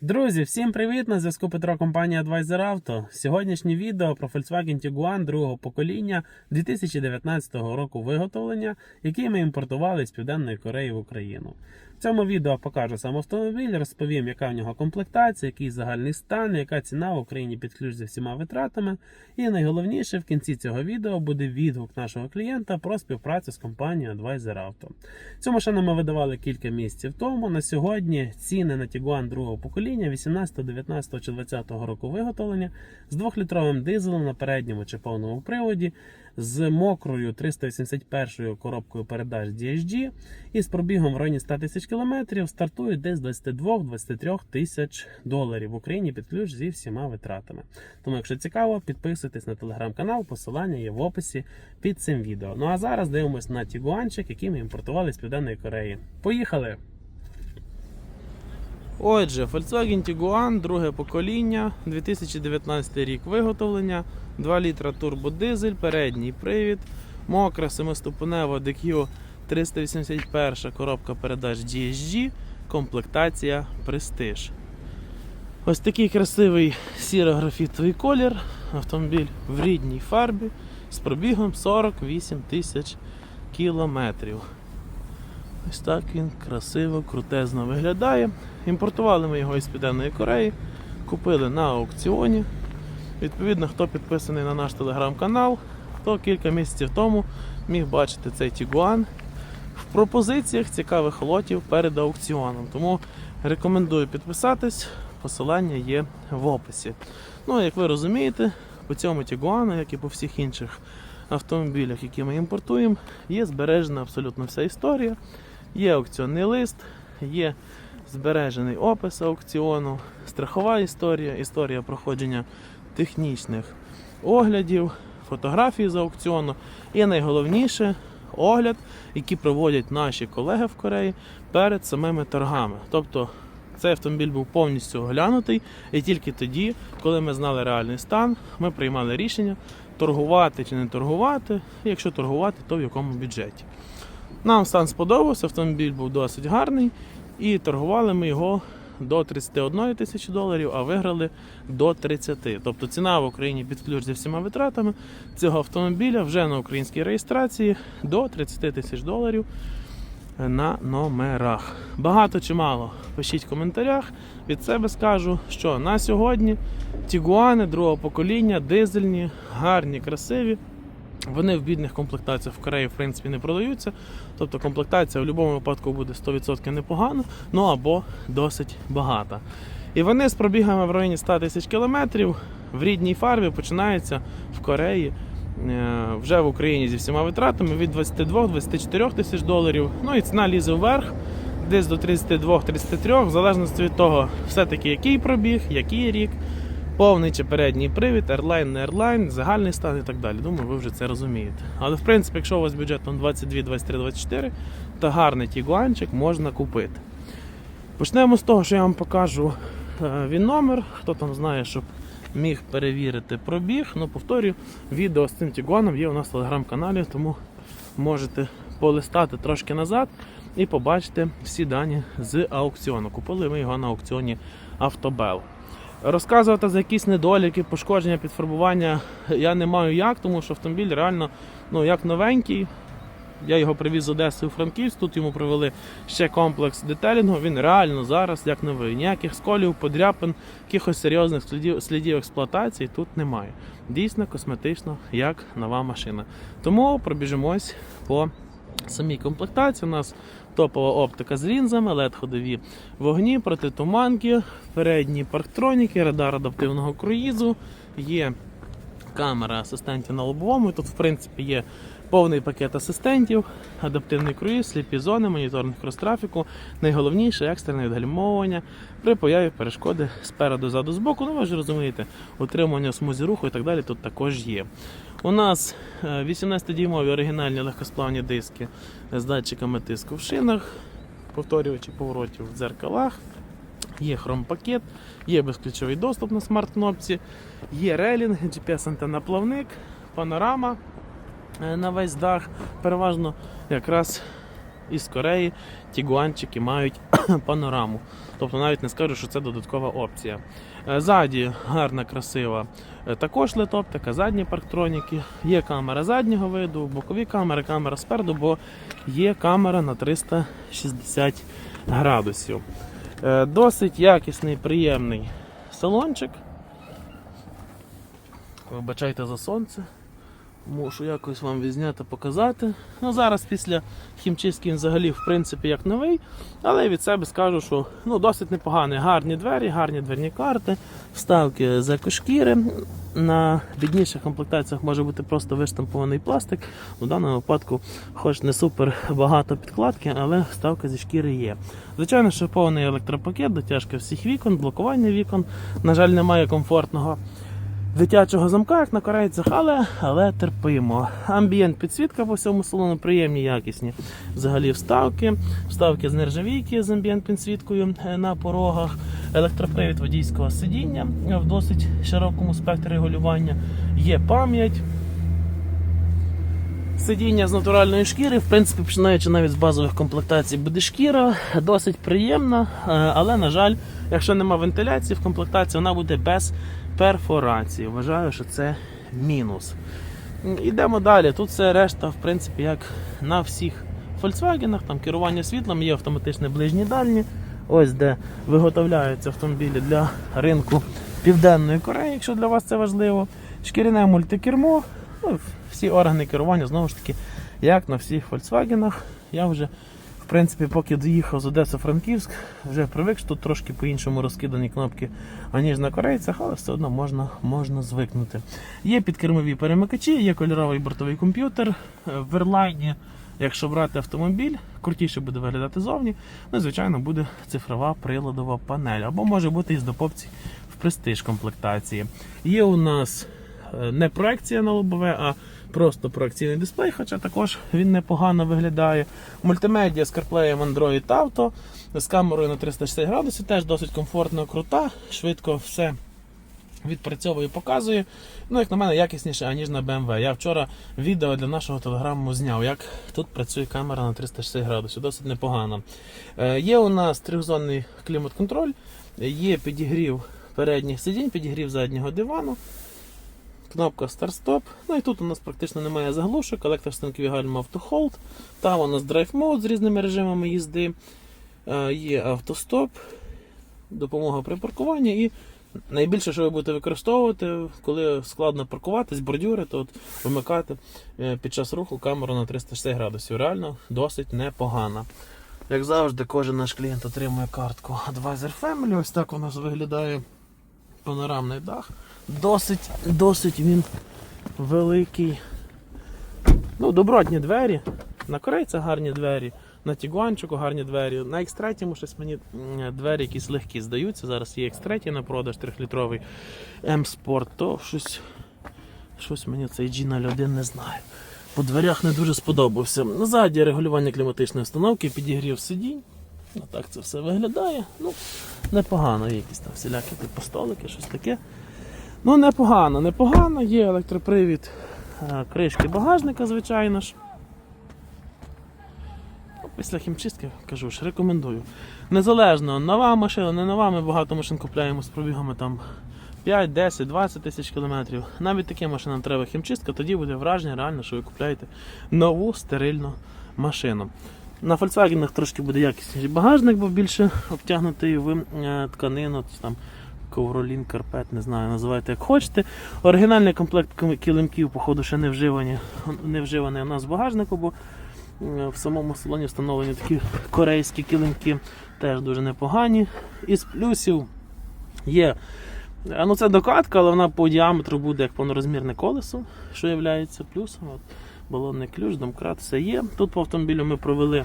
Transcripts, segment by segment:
Друзі, всім привіт! На зв'язку Петро, компанія Advisor Auto. Сьогоднішнє відео про Volkswagen Tiguan другого покоління 2019 року виготовлення, який ми імпортували з Південної Кореї в Україну. В цьому відео покажу сам автомобіль, розповім, яка в нього комплектація, який загальний стан, яка ціна в Україні під ключ зі всіма витратами. І найголовніше в кінці цього відео буде відгук нашого клієнта про співпрацю з компанією Advisor Auto. Цю машину ми видавали кілька місяців тому. На сьогодні ціни на Tiguan другого покоління 18, 19 чи 20 року виготовлення з 2-літровим дизелем на передньому чи повному приводі, з мокрою 381 коробкою передач DSG і з пробігом в районі 100 тисяч кілометрів стартують десь 22-23 тисяч доларів в Україні під ключ зі всіма витратами. Тому, якщо цікаво, підписуйтесь на телеграм-канал, посилання є в описі під цим відео. Ну а зараз дивимось на Тігуанчик, який ми імпортували з Південної Кореї. Поїхали! Отже, Volkswagen Tiguan, друге покоління, 2019 рік виготовлення, 2 літра турбодизель, передній привід, мокра семиступенева DQ 381 коробка передач DSG, комплектація Prestige. Ось такий красивий сіро-графітовий колір, автомобіль в рідній фарбі з пробігом 48 тисяч кілометрів. Ось так він красиво, крутезно виглядає. Імпортували ми його із Південної Кореї, купили на аукціоні. Відповідно, хто підписаний на наш телеграм-канал, то кілька місяців тому міг бачити цей Тігуан в пропозиціях цікавих лотів перед аукціоном. Тому рекомендую підписатись, посилання є в описі. Ну, як ви розумієте, по цьому Тігуану, як і по всіх інших автомобілях, які ми імпортуємо, є збережена абсолютно вся історія. Є аукціонний лист, є збережений опис аукціону, страхова історія, історія проходження технічних оглядів, фотографії з аукціону. І найголовніше огляд, який проводять наші колеги в Кореї перед самими торгами. Тобто цей автомобіль був повністю оглянутий, і тільки тоді, коли ми знали реальний стан, ми приймали рішення торгувати чи не торгувати, і якщо торгувати, то в якому бюджеті. Нам стан сподобався, автомобіль був досить гарний, і торгували ми його до 31 тисячі доларів, а виграли до 30. Тобто ціна в Україні під ключ зі всіма витратами цього автомобіля вже на українській реєстрації до 30 тисяч доларів на номерах. Багато чи мало? Пишіть в коментарях. Від себе скажу, що на сьогодні Тігуани другого покоління, дизельні, гарні, красиві. Вони в бідних комплектаціях в Кореї в принципі не продаються. Тобто комплектація в будь-якому випадку буде 100% непогана, ну або досить багата. І вони з пробігами в районі 100 тисяч кілометрів в рідній фарбі починаються в Кореї е, вже в Україні зі всіма витратами від 22-24 тисяч доларів. Ну і ціна лізе вверх, десь до 32-33, в залежності від того, все-таки який пробіг, який рік. Повний чи передній привід, Airline, не Airline, загальний стан і так далі. Думаю, ви вже це розумієте. Але в принципі, якщо у вас бюджет там 22, 23, 24, то гарний тігуанчик можна купити. Почнемо з того, що я вам покажу е, він номер. Хто там знає, щоб міг перевірити пробіг. Ну, повторюю, відео з цим тігуаном є у нас в телеграм-каналі, тому можете полистати трошки назад і побачити всі дані з аукціону. Купили ми його на аукціоні Автобел. Розказувати за якісь недоліки, пошкодження, підфарбування я не маю як, тому що автомобіль реально ну, як новенький. Я його привіз з Одеси у Франківськ, тут йому привели ще комплекс детелінгу. Він реально зараз як новий. Ніяких сколів, подряпин, якихось серйозних слідів, слідів експлуатації тут немає. Дійсно косметично, як нова машина. Тому пробіжимось по самій комплектації. У нас топова оптика з лінзами, led ходові вогні, протитуманки, передні парктроніки, радар адаптивного круїзу, є камера асистентів на лобовому. Тут, в принципі, є повний пакет асистентів, адаптивний круїз, сліпі зони, моніторинг крос-трафіку. Найголовніше екстрене відгальмовування при появі перешкоди спереду, ззаду, збоку. Ну, ви ж розумієте, утримання в смузі руху і так далі тут також є. У нас 18-дюймові оригінальні легкосплавні диски з датчиками тиску в шинах, повторювачі поворотів в дзеркалах. Є хром-пакет, є безключовий доступ на смарт-кнопці, є релінг, GPS-антенна плавник, панорама е, на весь дах. Переважно якраз із Кореї тігуанчики мають панораму. Тобто навіть не скажу, що це додаткова опція. Е, Ззаді гарна, красива. е, Також летоптика, задні парктроніки. Є камера заднього виду, бокові камери, камера спереду, бо є камера на 360 градусів. Е, Досить якісний, приємний салончик. Вибачайте за сонце. Мушу якось вам відзняти, показати. Ну, зараз після хімчистки він взагалі в принципі як новий, але від себе скажу, що ну, досить непоганий. Гарні двері, гарні дверні карти, вставки з екошкіри. На бідніших комплектаціях може бути просто виштампований пластик. У даному випадку, хоч не супер багато підкладки, але вставка зі шкіри є. Звичайно, що повний електропакет, дотяжка всіх вікон, блокування вікон. На жаль, немає комфортного дитячого замка, як на корейцях, але, але терпимо. Амбієнт підсвітка по всьому салону, приємні, якісні. Взагалі вставки, вставки з нержавійки з амбієнт підсвіткою е, на порогах, електропривід водійського сидіння в досить широкому спектрі регулювання. Є пам'ять. Сидіння з натуральної шкіри, в принципі, починаючи навіть з базових комплектацій, буде шкіра, досить приємна, е, але, на жаль, якщо нема вентиляції в комплектації, вона буде без перфорації. Вважаю, що це мінус. М, Ідемо далі. Тут все решта, в принципі, як на всіх Volkswagen, там керування світлом, є автоматичні ближні дальні. Ось де виготовляються автомобілі для ринку Південної Кореї, якщо для вас це важливо. Шкіряне мультикермо, ну, всі органи керування, знову ж таки, як на всіх Volkswagen. Я вже, в принципі, поки доїхав з Одеси-Франківськ, вже привик, що тут трошки по-іншому розкидані кнопки, аніж на корейцях, але все одно можна, можна звикнути. Є підкермові перемикачі, є кольоровий бортовий комп'ютер. Е, В Ерлайні, якщо брати автомобіль, крутіше буде виглядати зовні. Ну і звичайно буде цифрова приладова панель. Або може бути із допопцій в престиж комплектації. Є у нас е, не проекція на лобове, а просто проекційний дисплей, хоча також він непогано виглядає. Мультимедіа з CarPlay, Android Auto, з камерою на 360 градусів, теж досить комфортно, крута, швидко все відпрацьовує, показує. Ну, як на мене, якісніше, аніж на BMW. Я вчора відео для нашого телеграму зняв, як тут працює камера на 360 градусів, досить непогано. Е, є у нас трьохзонний клімат-контроль, є підігрів передніх сидінь, підігрів заднього дивану. Кнопка старт-стоп. Ну і тут у нас практично немає заглушок, електростанкові гальма автохолд. Там у нас драйв мод з різними режимами їзди. Е, Є автостоп, допомога при паркуванні і найбільше, що ви будете використовувати, коли складно паркуватись, бордюри, то от вимикати е, під час руху камеру на 360 градусів. Реально досить непогано. Як завжди, кожен наш клієнт отримує картку Advisor Family. Ось так у нас виглядає панорамний дах. Досить, досить він великий. Ну, добротні двері. На корейцях гарні двері, на Тігуанчику гарні двері. На X3 щось мені двері якісь легкі здаються. Зараз є X3 на продаж 3-літровий M-Sport, то щось, щось мені цей G01 не знаю. По дверях не дуже сподобався. Назаді регулювання кліматичної установки, підігрів сидінь. Ну, так це все виглядає. Ну, непогано, якісь там всілякі типу столики, щось таке. Ну, непогано, непогано, є електропривід е, кришки багажника, звичайно ж. Ну, Після хімчистки кажу ж, рекомендую. Незалежно, нова машина, не нова, ми багато машин купляємо з пробігами там 5, 10, 20 тисяч кілометрів. Навіть таким машинам треба хімчистка, тоді буде враження реально, що ви купляєте нову стерильну машину. На Volkswagen трошки буде якісніший багажник, бо більше обтягнутий в е, тканину, там ковролін, карпет, не знаю, називайте як хочете. Оригінальний комплект килимків, походу, ще не вживані, не вживаний у нас в багажнику, бо е, в самому салоні встановлені такі корейські килимки, теж дуже непогані. Із плюсів є. е, Ну, це докатка, але вона по діаметру буде як повнорозмірне колесо, що є плюсом. От, балонний ключ, домкрат, все є. Тут по автомобілю ми провели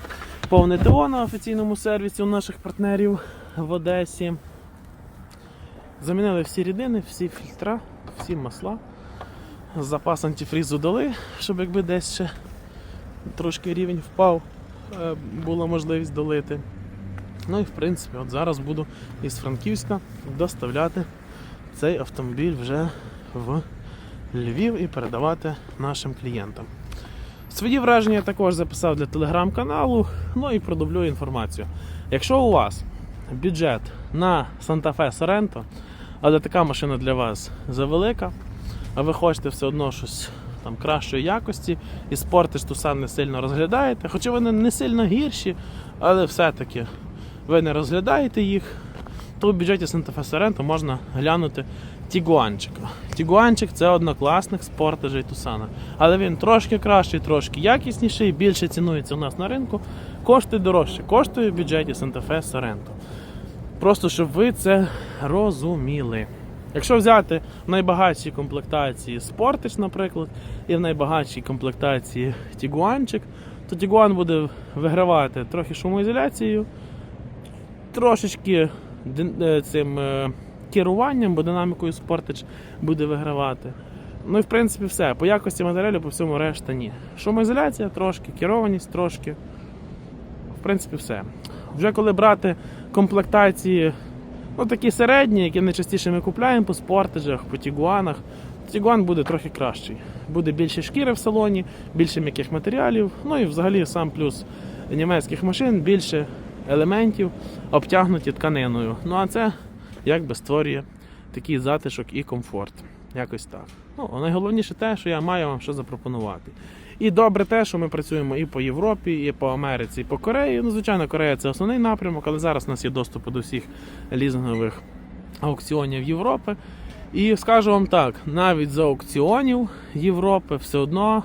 повне ТО на офіційному сервісі у наших партнерів в Одесі. Замінили всі рідини, всі фільтра, всі масла. Запас антифрізу дали, щоб якби десь ще трошки рівень впав, е, була можливість долити. Ну і в принципі, от зараз буду із Франківська доставляти цей автомобіль вже в Львів і передавати нашим клієнтам. Свої враження я також записав для телеграм-каналу, ну і продублю інформацію. Якщо у вас бюджет на Fe Sorento, але така машина для вас завелика, а ви хочете все одно щось там кращої якості, і спорти ж Тусан не сильно розглядаєте, хоча вони не сильно гірші, але все-таки ви не розглядаєте їх, то в бюджеті Fe Sorento можна глянути Тігуанчика. Тігуанчик це однокласник спортежей Тусана. Але він трошки кращий, трошки якісніший, більше цінується у нас на ринку, коштує дорожче, коштує в бюджеті Santa Fe Sorento. Просто щоб ви це розуміли. Якщо взяти в найбагатшій комплектації Sportage, наприклад, і в найбагатшій комплектації Тігуанчик, то Тігуан буде вигравати трохи шумоізоляцією, трошечки е, цим е, керуванням, бо динамікою Sportage буде вигравати. Ну і в принципі все. По якості матеріалу, по всьому решта ні. Шумоізоляція трошки, керованість трошки. В принципі, все. Вже коли брати комплектації, ну такі середні, які найчастіше ми купуємо по спортажах, по тігуанах, Тігуан буде трохи кращий. Буде більше шкіри в салоні, більше м'яких матеріалів. Ну і взагалі сам плюс німецьких машин, більше елементів обтягнуті тканиною. Ну а це якби створює такий затишок і комфорт. Якось так. Ну, найголовніше те, що я маю вам що запропонувати. І добре те, що ми працюємо і по Європі, і по Америці, і по Кореї. Ну, звичайно, Корея це основний напрямок, але зараз у нас є доступ до всіх лізингових аукціонів Європи. І скажу вам так, навіть з аукціонів Європи все одно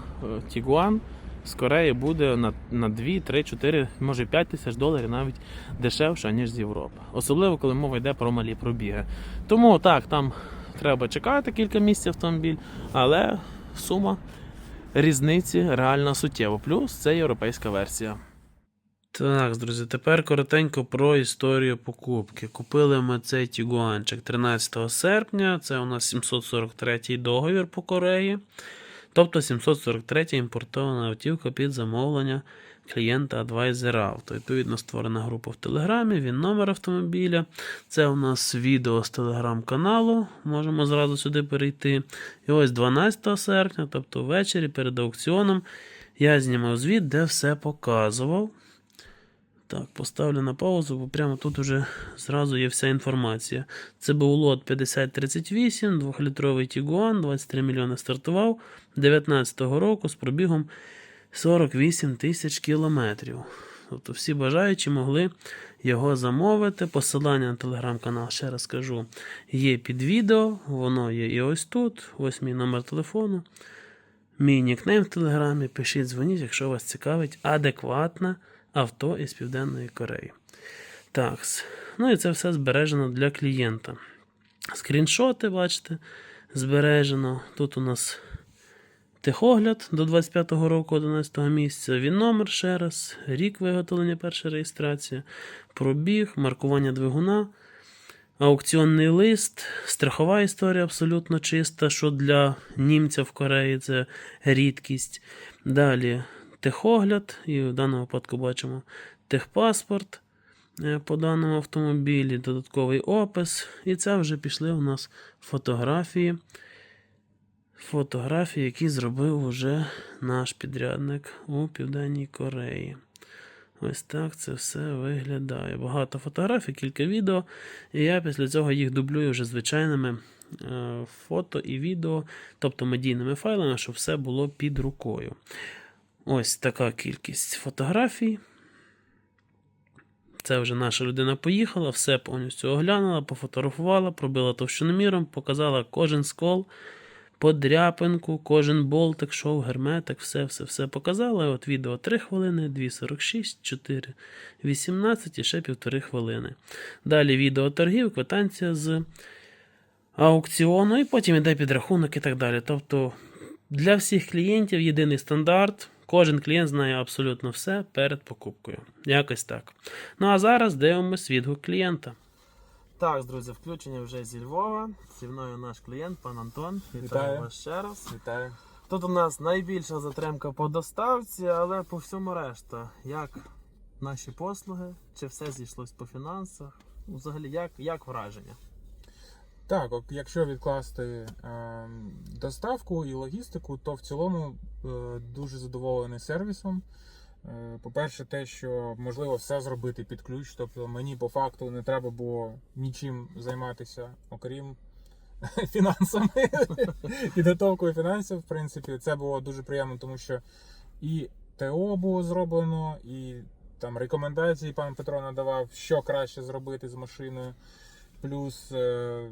Тігуан з Кореї буде на, на 2, 3, 4, може 5 тисяч доларів навіть дешевше, ніж з Європи. Особливо, коли мова йде про малі пробіги. Тому так, там треба чекати кілька місяців автомобіль, але сума різниці реально суттєво. Плюс це європейська версія. Так, друзі, тепер коротенько про історію покупки. Купили ми цей Тігуанчик 13 серпня. Це у нас 743 договір по Кореї. Тобто 743 імпортована автівка під замовлення клієнта Advisor Auto. Відповідно, створена група в Телеграмі, він номер автомобіля. Це у нас відео з телеграм-каналу. Можемо зразу сюди перейти. І ось 12 серпня, тобто ввечері перед аукціоном, я знімав звіт, де все показував. Так, поставлю на паузу, бо прямо тут уже зразу є вся інформація. Це був лот 5038, 2-літровий Тігуан, 23 мільйони стартував 19-го року з пробігом 48 тисяч кілометрів. Тобто всі бажаючі могли його замовити. Посилання на телеграм-канал, ще раз кажу, є під відео, воно є і ось тут. Ось мій номер телефону. Мій нікнейм в телеграмі. Пишіть, дзвоніть, якщо вас цікавить адекватна авто із Південної Кореї. Так, ну і це все збережено для клієнта. Скріншоти, бачите, збережено. Тут у нас техогляд до 25-го року 11 го місяця. Він номер ще раз, рік виготовлення, перша реєстрація, пробіг, маркування двигуна. Аукціонний лист, страхова історія абсолютно чиста, що для німця в Кореї це рідкість. Далі техогляд, і в даному випадку бачимо техпаспорт е, по даному автомобілі, додатковий опис. І це вже пішли у нас фотографії. Фотографії, які зробив уже наш підрядник у Південній Кореї. Ось так це все виглядає. Багато фотографій, кілька відео. І я після цього їх дублюю вже звичайними е, фото і відео, тобто медійними файлами, щоб все було під рукою. Ось така кількість фотографій. Це вже наша людина поїхала, все повністю оглянула, пофотографувала, пробила товщиноміром, показала кожен скол, подряпинку, кожен болтик, шов, герметик, все, все, все показала. От відео 3 хвилини, 2,46, 4, 18 і ще півтори хвилини. Далі відео торгів, квитанція з аукціону, і потім йде підрахунок і так далі. Тобто для всіх клієнтів єдиний стандарт. Кожен клієнт знає абсолютно все перед покупкою. Якось так. Ну а зараз дивимось відгук клієнта. Так, друзі, включення вже зі Львова. Зі мною наш клієнт, пан Антон. Вітаю, Вітаю. вас ще раз. Вітаю. Тут у нас найбільша затримка по доставці, але по всьому решта. Як наші послуги, чи все зійшлось по фінансах? Взагалі, як, як враження? Так, якщо відкласти е, доставку і логістику, то в цілому е, дуже задоволений сервісом. Е, По-перше, те, що можливо все зробити під ключ, тобто мені по факту не треба було нічим займатися, окрім фінансами, підготовкою фінансів. В принципі, це було дуже приємно, тому що і ТО було зроблено, і там рекомендації пан Петро надавав, що краще зробити з машиною. Плюс е,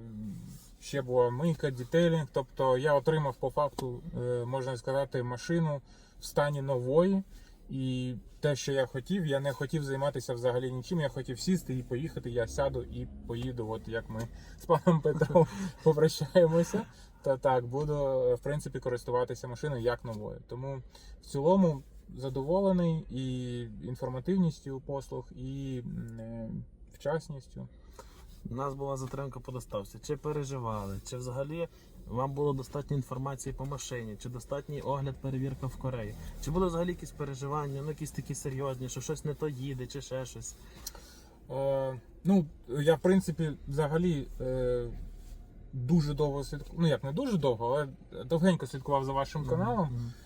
ще була мийка, дітейлінг. Тобто я отримав по факту, е, можна сказати, машину в стані нової. І те, що я хотів, я не хотів займатися взагалі нічим. Я хотів сісти і поїхати. Я сяду і поїду. От як ми з паном Петром попрощаємося. Та так, буду в принципі користуватися машиною як новою. Тому в цілому задоволений і інформативністю послуг, і е, вчасністю. У нас була затримка по доставці. Чи переживали, чи взагалі вам було достатньо інформації по машині, чи достатній огляд, перевірка в Кореї? Чи були взагалі якісь переживання, ну якісь такі серйозні, що щось не то їде, чи ще щось? Е, ну, я в принципі взагалі е, дуже довго слідкував. Ну як не дуже довго, але довгенько слідкував за вашим каналом. Мгм. Е,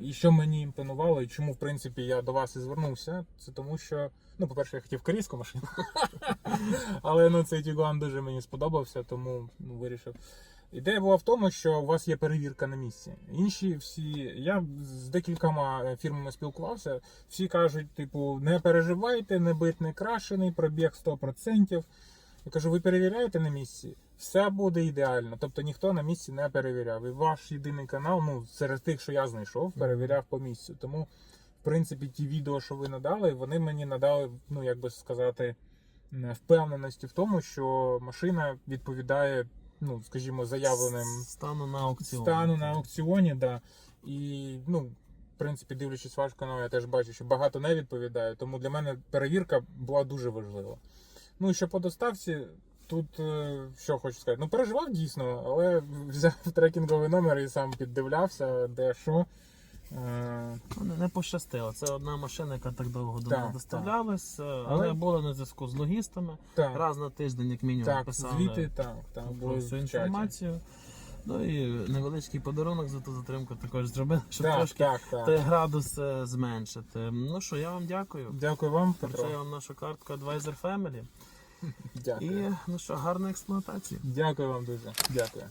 і що мені імпонувало, і чому в принципі я до вас і звернувся, це тому що, ну, по-перше, я хотів корейську машину. Але ну, цей Тігуан дуже мені сподобався, тому ну, вирішив. Ідея була в тому, що у вас є перевірка на місці. Інші всі, я з декількома е, фірмами спілкувався, всі кажуть, типу, не переживайте, не бит не крашений, пробіг 100%. Я кажу, ви перевіряєте на місці? Все буде ідеально. Тобто ніхто на місці не перевіряв. І ваш єдиний канал, ну, серед тих, що я знайшов, перевіряв по місцю. Тому, в принципі, ті відео, що ви надали, вони мені надали, ну як би сказати, впевненості в тому, що машина відповідає, ну, скажімо, заявленим стану на аукціон. стану на аукціоні, да. І, ну, в принципі, дивлячись ваш канал, я теж бачу, що багато не відповідає. Тому для мене перевірка була дуже важлива. Ну і що по доставці, тут е, що хочу сказати. Ну, переживав дійсно, але взяв трекінговий номер і сам піддивлявся, де що. Е, Ну, Не, не пощастило. Це одна машина, яка так довго до нас доставлялась, але, Але- були на зв'язку з логістами. так, Раз на тиждень, як мінімум, так, писали звіти, так, так, про всю інформацію. Ну і невеличкий подарунок за ту затримку також зробили, щоб Так, трошки так, так. той градус е, зменшити. Ну що, я вам дякую. Дякую вам, Петро. Вам нашу картку Advisor Family. Дякую. І ну що, гарна експлуатація. Дякую вам дуже. Дякую.